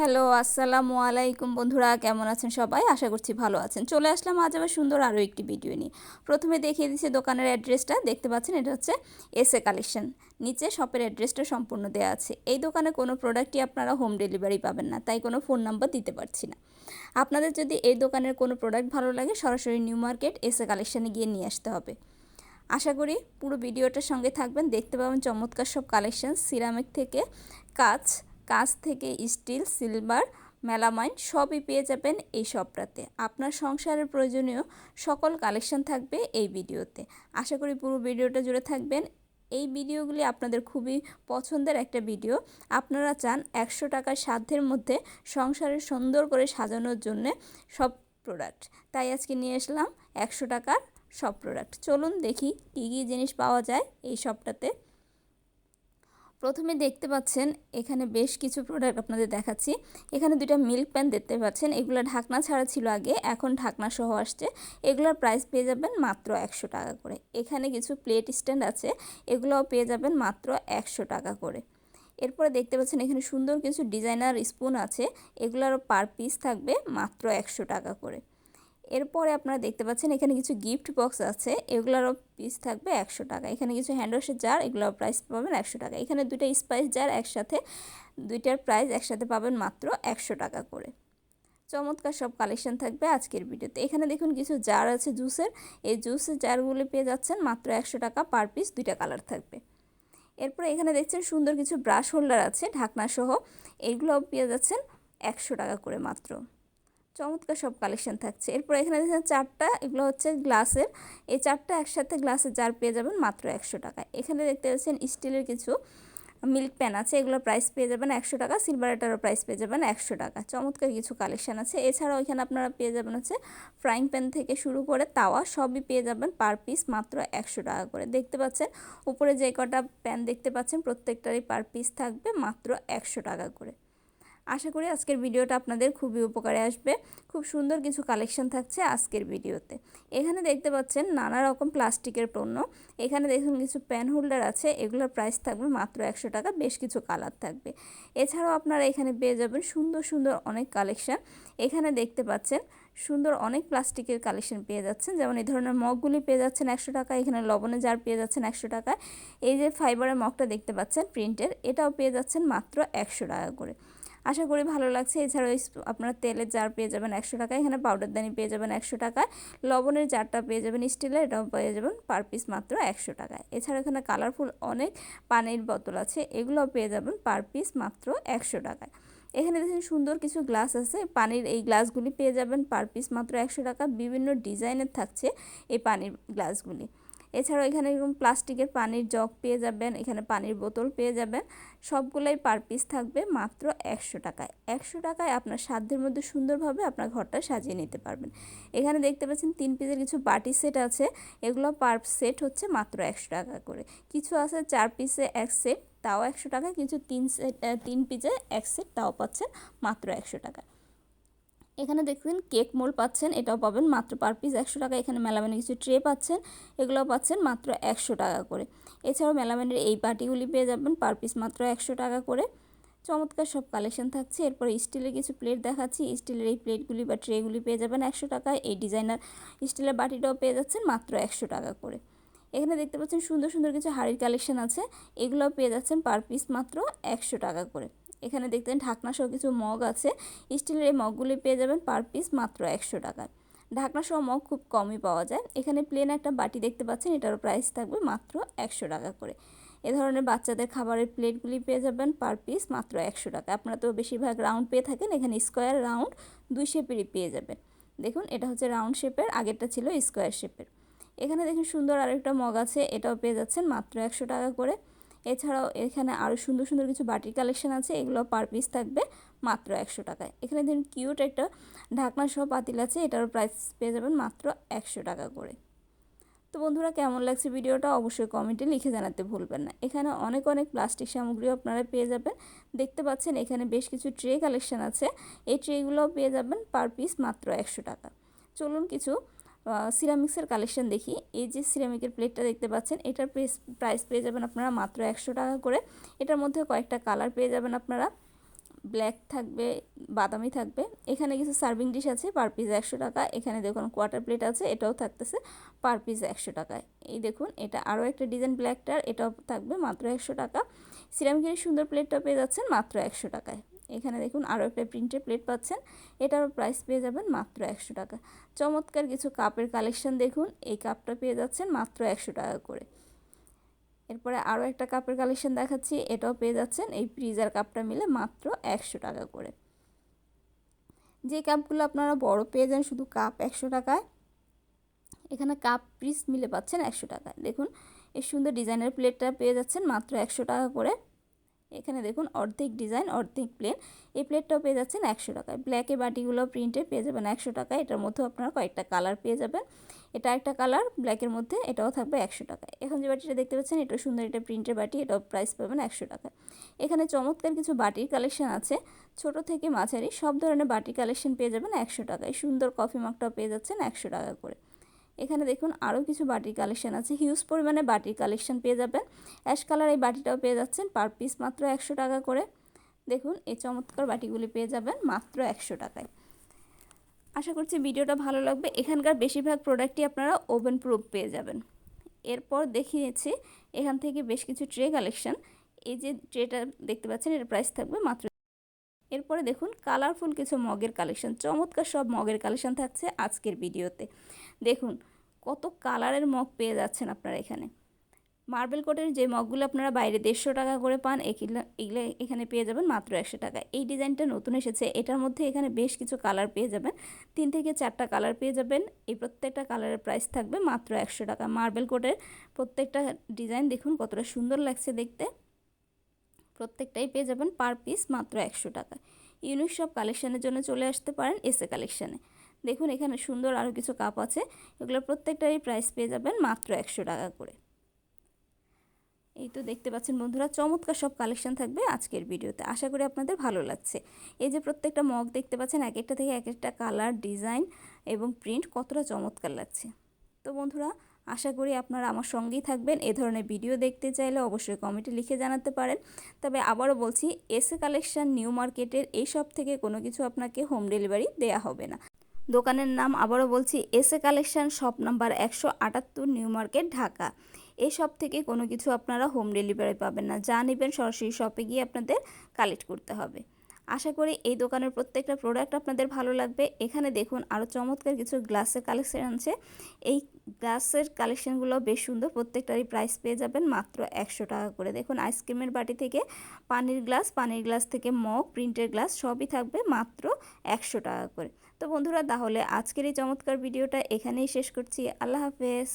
Hello, আসসালামু আলাইকুম বন্ধুরা, কেমন আছেন সবাই? আশা করছি ভালো আছেন। চলে আসলাম আজ আবার সুন্দর আরও একটি ভিডিও নিয়ে। প্রথমে দেখিয়ে দিচ্ছি দোকানের অ্যাড্রেসটা দেখতে পাচ্ছেন, এটা হচ্ছে এসএ কালেকশন নিচে শপের অ্যাড্রেসটা সম্পূর্ণ দেওয়া আছে। এই দোকানে কোনো প্রোডাক্টই আপনারা হোম ডেলিভারি পাবেন না, তাই কোনো ফোন নাম্বার দিতে পারছি না। আপনাদের যদি এই দোকানের কোনো প্রোডাক্ট ভালো লাগে, সরাসরি নিউ মার্কেট এসএ কালেকশানে গিয়ে নিয়ে আসতে হবে। আশা করি পুরো ভিডিওটার সঙ্গে থাকবেন। দেখতে পাবেন চমৎকার সব কালেকশন সিরামিক থেকে কাচ কাঁচ থেকে স্টিল, সিলভার, মেলামাইন সবই পেয়ে যাবেন এই শপটাতে আপনার সংসারের প্রয়োজনীয় সকল কালেকশন থাকবে এই ভিডিওতে। আশা করি পুরো ভিডিওটা জুড়ে থাকবেন। এই ভিডিওগুলি আপনাদের খুবই পছন্দের একটা ভিডিও। আপনারা চান একশো টাকার সাধ্যের মধ্যে সংসারে সুন্দর করে সাজানোর জন্যে সব প্রোডাক্ট তাই আজকে নিয়ে আসলাম একশো টাকার সব প্রোডাক্ট চলুন দেখি কী কী জিনিস পাওয়া যায় এই শপটাতে প্রথমে দেখতে পাচ্ছেন এখানে বেশ কিছু প্রোডাক্ট আপনাদের দেখাচ্ছি। এখানে দুইটা মিল্ক প্যান দেখতে পাচ্ছেন। এগুলো ঢাকনা ছাড়া ছিল আগে, এখন ঢাকনা সহ আসছে। এগুলোর প্রাইস পেয়ে যাবেন মাত্র একশো টাকা করে। এখানে কিছু প্লেট স্ট্যান্ড আছে, এগুলোও পেয়ে যাবেন মাত্র একশো টাকা করে। এরপরে দেখতে পাচ্ছেন এখানে সুন্দর কিছু ডিজাইনার স্পুন আছে। এগুলোরও পার পিস থাকবে মাত্র একশো টাকা করে। এরপরে আপনারা দেখতে পাচ্ছেন এখানে কিছু গিফট বক্স আছে। এগুলোরও পিস থাকবে একশো টাকা। এখানে কিছু হ্যান্ডওয়াশের জার এগুলোর প্রাইস পাবেন একশো টাকা। এখানে দুইটা স্পাইস জার একসাথে, দুইটার প্রাইস একসাথে পাবেন মাত্র একশো টাকা করে। চমৎকার সব কালেকশন থাকবে আজকের ভিডিওতে। এখানে দেখুন কিছু জার আছে জুসের এই জুসের জারগুলো পেয়ে যাচ্ছেন মাত্র একশো টাকা পার পিস দুইটা কালার থাকবে। এরপরে এখানে দেখছেন সুন্দর কিছু ব্রাশ হোল্ডার আছে, ঢাকনা সহ। এইগুলোও পেয়ে যাচ্ছেন একশো টাকা করে মাত্র। চমৎকার সব কালেকশন থাকছে। এরপর এখানে দেখছেন চারটা, এগুলো হচ্ছে গ্লাসের। এই চারটা একসাথে গ্লাসের জার পেয়ে যাবেন মাত্র একশো টাকা। এখানে দেখতে পাচ্ছেন স্টিলের কিছু মিল্ক প্যান আছে এগুলোর প্রাইস পেয়ে যাবেন একশো টাকা সিলভারেটারও প্রাইস পেয়ে যাবেন একশো টাকা। চমৎকার কিছু কালেকশান আছে। এছাড়াও এখানে আপনারা পেয়ে যাবেন হচ্ছে ফ্রাইং প্যান থেকে শুরু করে তাওয়া, সবই পেয়ে যাবেন পার পিস মাত্র একশো টাকা করে। দেখতে পাচ্ছেন, উপরে যে কটা প্যান দেখতে পাচ্ছেন, প্রত্যেকটারই পার পিস থাকবে মাত্র একশো টাকা করে। আশা করি আজকের ভিডিওটা আপনাদের খুবই উপকারে আসবে। খুব সুন্দর কিছু কালেকশন থাকছে আজকের ভিডিওতে। এখানে দেখতে পাচ্ছেন নানা রকম প্লাস্টিকের পণ্য। এখানে দেখুন কিছু প্যান হোল্ডার আছে, এগুলোর প্রাইস থাকবে মাত্র একশো টাকা, বেশ কিছু কালার থাকবে। এছাড়াও আপনারা এখানে পেয়ে যাবেন সুন্দর সুন্দর অনেক কালেকশন এখানে দেখতে পাচ্ছেন সুন্দর অনেক প্লাস্টিকের কালেকশন পেয়ে যাচ্ছেন। যেমন এই ধরনের মগগুলি পেয়ে যাচ্ছেন একশো টাকা, এখানে লবণে জার পেয়ে যাচ্ছেন একশো টাকায় এই যে ফাইবারের মগটা দেখতে পাচ্ছেন প্রিন্টের এটাও পেয়ে যাচ্ছেন মাত্র একশো টাকা করে। আশা করি ভালো লাগছে। এছাড়াও আপনারা তেলের জার পেয়ে যাবেন একশো টাকায় এখানে পাউডার দানি পেয়ে যাবেন একশো টাকায় লবণের জারটা পেয়ে যাবেন স্টিলের এটাও পেয়ে যাবেন পার পিস মাত্র একশো টাকায়। এছাড়া এখানে কালারফুল অনেক পানির বোতল আছে, এগুলোও পেয়ে যাবেন পার পিস মাত্র একশো টাকায়। এখানে দেখুন সুন্দর কিছু গ্লাস আছে, পানির এই গ্লাসগুলি পেয়ে যাবেন পার পিস মাত্র একশো টাকা। বিভিন্ন ডিজাইনের থাকছে এই পানির গ্লাসগুলি এছাড়াও এখানে এরকম প্লাস্টিকের পানির জগ পেয়ে যাবেন, এখানে পানির বোতল পেয়ে যাবেন। সবগুলোই পার পিস থাকবে মাত্র একশো টাকায়। একশো টাকায় আপনার সাধ্যের মধ্যে সুন্দরভাবে আপনার ঘরটা সাজিয়ে নিতে পারবেন। এখানে দেখতে পাচ্ছেন তিন পিসের কিছু বাটি সেট আছে। এগুলো পার সেট হচ্ছে মাত্র একশো টাকা করে। কিছু আছে চার পিসে এক সেট তাও একশো টাকা কিছু তিন সেট তিন পিসে এক সেট তাও পাচ্ছেন মাত্র একশো টাকা এখানে দেখবেন কেক মোল পাচ্ছেন, এটাও পাবেন মাত্র পার পিস একশো টাকা। এখানে মেলামেনের কিছু ট্রে পাচ্ছেন, এগুলোও পাচ্ছেন মাত্র একশো টাকা করে। এছাড়াও মেলামেনের এই বাটিগুলি পেয়ে যাবেন পার পিস মাত্র একশো টাকা করে। চমৎকার সব কালেকশন থাকছে। এরপর স্টিলের কিছু প্লেট দেখাচ্ছি। স্টিলের এই প্লেটগুলি বা ট্রেগুলি পেয়ে যাবেন একশো টাকায়। এই ডিজাইনার স্টিলের বাটিটাও পেয়ে যাচ্ছেন মাত্র একশো টাকা করে। এখানে দেখতে পাচ্ছেন সুন্দর সুন্দর কিছু হাড়ির কালেকশন আছে। এগুলোও পেয়ে যাচ্ছেন পার পিস মাত্র একশো টাকা করে। এখানে দেখতেন ঢাকনা সহ কিছু মগ আছে। স্টিলের এই মগগুলি পেয়ে যাবেন পার পিস মাত্র একশো টাকায়। ঢাকনা সহ মগ খুব কমই পাওয়া যায়। এখানে প্লেন একটা বাটি দেখতে পাচ্ছেন এটারও প্রাইস থাকবে মাত্র একশো টাকা করে। এ ধরনের বাচ্চাদের খাবারের প্লেটগুলি পেয়ে যাবেন পার পিস মাত্র একশো টাকা আপনারা তো বেশিরভাগ রাউন্ড পেয়ে থাকেন, এখানে স্কোয়ার রাউন্ড দুই শেপেরই পেয়ে যাবেন। দেখুন, এটা হচ্ছে রাউন্ড শেপের আগেরটা ছিল স্কোয়ার শেপের এখানে দেখুন, সুন্দর আরেকটা মগ আছে, এটাও পেয়ে যাচ্ছেন মাত্র একশো টাকা করে। এছাড়াও এখানে আরও সুন্দর সুন্দর কিছু বাটির কালেকশন আছে, এগুলো পার পিস থাকবে মাত্র একশো টাকায়। এখানে দেখুন কিউট একটা ঢাকনা সহ পাতিল আছে এটারও প্রাইস পেয়ে যাবেন মাত্র একশো টাকা করে। তো বন্ধুরা, কেমন লাগছে ভিডিওটা অবশ্যই কমেন্টে লিখে জানাতে ভুলবেন না। এখানে অনেক অনেক প্লাস্টিক সামগ্রীও আপনারা পেয়ে যাবেন। দেখতে পাচ্ছেন এখানে বেশ কিছু ট্রে কালেকশন আছে, এই ট্রেগুলোও পেয়ে যাবেন পার পিস মাত্র একশো টাকা। চলুন কিছু সিরামিক্সের কালেকশন দেখি। এই যে সিরামিকের প্লেটটা দেখতে পাচ্ছেন, এটার প্রাইস পেয়ে যাবেন আপনারা মাত্র একশো টাকা করে। এটার মধ্যে কয়েকটা কালার পেয়ে যাবেন আপনারা। ব্ল্যাক থাকবে, বাদামি থাকবে। এখানে কিছু সার্ভিং ডিশ আছে পার পিস একশো টাকা। এখানে দেখুন কোয়ার্টার প্লেট আছে, এটাও থাকতেছে পার পিস একশো টাকায়। এই দেখুন, এটা আরও একটা ডিজাইন ব্ল্যাকটার এটাও থাকবে মাত্র একশো টাকা। সিরামিকের সুন্দর প্লেটটা পেয়ে যাচ্ছেন মাত্র একশো টাকায়। এখানে দেখুন আরও একটা প্রিন্টের প্লেট পাচ্ছেন। এটারও প্রাইস পেয়ে যাবেন মাত্র একশো টাকা। চমৎকার কিছু কাপের কালেকশন দেখুন। এই কাপটা পেয়ে যাচ্ছেন মাত্র একশো টাকা করে। এরপরে আরও একটা কাপের কালেকশন দেখাচ্ছি। এটাও পেয়ে যাচ্ছেন। এই ফ্রিজার কাপটা মিলে মাত্র একশো টাকা করে। যে কাপগুলো আপনারা বড় পেয়ে যান শুধু কাপ একশো টাকায়, এখানে কাপ পিস মিলে পাচ্ছেন একশো টাকায়। দেখুন, এই সুন্দর ডিজাইনের প্লেটটা পেয়ে যাচ্ছেন মাত্র একশো টাকা করে। এখানে দেখুন অর্ধেক ডিজাইন, অর্ধেক প্লেন। এই প্লেটটাও পেয়ে যাচ্ছেন একশো টাকায়। ব্ল্যাকে বাটিগুলো প্রিন্টে পেয়ে যাবেন একশো টাকায়। এটার মধ্যেও আপনারা কয়েকটা কালার পেয়ে যাবেন। এটা একটা কালার ব্ল্যাকের মধ্যে এটাও থাকবে একশো টাকায়। এখন যে বাটিটা দেখতে পাচ্ছেন, এটা সুন্দর এটা প্রিন্টের বাটি, এটাও প্রাইস পাবেন একশো টাকায়। এখানে চমৎকার কিছু বাটির কালেকশন আছে। ছোট থেকে মাঝারি, সব ধরনের বাটির কালেকশন পেয়ে যাবেন একশো টাকায়। সুন্দর কফি মাগটাও পেয়ে যাচ্ছেন একশো টাকা করে। এখানে দেখুন আরও কিছু বাটির কালেকশন আছে। হিউজ পরিমাণে বাটির কালেকশন পেয়ে যাবেন। অ্যাশ কালার এই বাটিটাও পেয়ে যাচ্ছেন পার পিস মাত্র একশো টাকা করে। দেখুন এই চমৎকার বাটিগুলি পেয়ে যাবেন মাত্র একশো টাকায়। আশা করছি ভিডিওটা ভালো লাগবে। এখানকার বেশিরভাগ প্রোডাক্টই আপনারা ওভেন প্রুফ পেয়ে যাবেন। এরপর দেখিয়েছি এখান থেকে বেশ কিছু ট্রে কালেকশন। এই যে ট্রেটা দেখতে পাচ্ছেন এর প্রাইস থাকবে মাত্র এরপরে দেখুন কালারফুল কিছু মগের কালেকশন। চমৎকার সব মগের কালেকশন থাকছে আজকের ভিডিওতে। দেখুন, কত কালারের মগ পেয়ে যাচ্ছেন আপনারা এখানে। মার্বেল কোটের যে মগগুলো আপনারা বাইরে দেড়শো টাকা করে পান এগুলো এগুলো এখানে পেয়ে যাবেন মাত্র একশো টাকা। এই ডিজাইনটা নতুন এসেছে, এটার মধ্যে এখানে বেশ কিছু কালার পেয়ে যাবেন। তিন থেকে চারটা কালার পেয়ে যাবেন, এই প্রত্যেকটা কালারের প্রাইস থাকবে মাত্র একশো টাকা। মার্বেল কোটের প্রত্যেকটা ডিজাইন দেখুন, কতটা সুন্দর লাগছে দেখতে। প্রত্যেকটাই পেয়ে যাবেন পার পিস মাত্র একশো টাকা। ইউনিক সব কালেকশানের জন্য চলে আসতে পারেন এসে কালেকশানে। দেখুন এখানে সুন্দর আরও কিছু কাপ আছে। এগুলো প্রত্যেকটারই প্রাইস পেয়ে যাবেন মাত্র একশো টাকা করে। এই তো দেখতে পাচ্ছেন বন্ধুরা, চমৎকার সব কালেকশন থাকবে আজকের ভিডিওতে। আশা করি আপনাদের ভালো লাগছে। এই যে প্রত্যেকটা মগ দেখতে পাচ্ছেন, এক একটা থেকে এক একটা কালার ডিজাইন এবং প্রিন্ট কতটা চমৎকার লাগছে। তো বন্ধুরা, আশা করি আপনারা আমার সঙ্গেই থাকবেন। এ ধরনের ভিডিও দেখতে চাইলে অবশ্যই কমেন্টে লিখে জানাতে পারেন। তবে আবারও বলছি এসে কালেকশন নিউ মার্কেটের এই সব থেকে কোনো কিছু আপনাকে হোম ডেলিভারি দেয়া হবে না। দোকানের নাম আবারও বলছি এসে কালেকশান, শপ নাম্বার একশো আটাত্তর, নিউ মার্কেট, ঢাকা। এই সব থেকে কোনো কিছু আপনারা হোম ডেলিভারি পাবেন না। যা নেবেন সরাসরি শপে গিয়ে আপনাদের কালেক্ট করতে হবে। আশা করি এই দোকানের প্রত্যেকটা প্রোডাক্ট আপনাদের ভালো লাগবে। এখানে দেখুন আরও চমৎকার কিছু গ্লাসের কালেকশন আছে। এই গ্লাসের কালেকশনগুলো বেশ সুন্দর। প্রত্যেকটারই প্রাইস পেয়ে যাবেন মাত্র একশো টাকা করে। দেখুন আইসক্রিমের বাটি থেকে পানির গ্লাস পানির গ্লাস থেকে মগ, প্রিন্টের গ্লাস সবই থাকবে মাত্র একশো টাকা করে। তো বন্ধুরা তাহলে আজকের এই চমৎকার ভিডিওটা এখানেই শেষ করছি। আল্লাহ হাফেজ।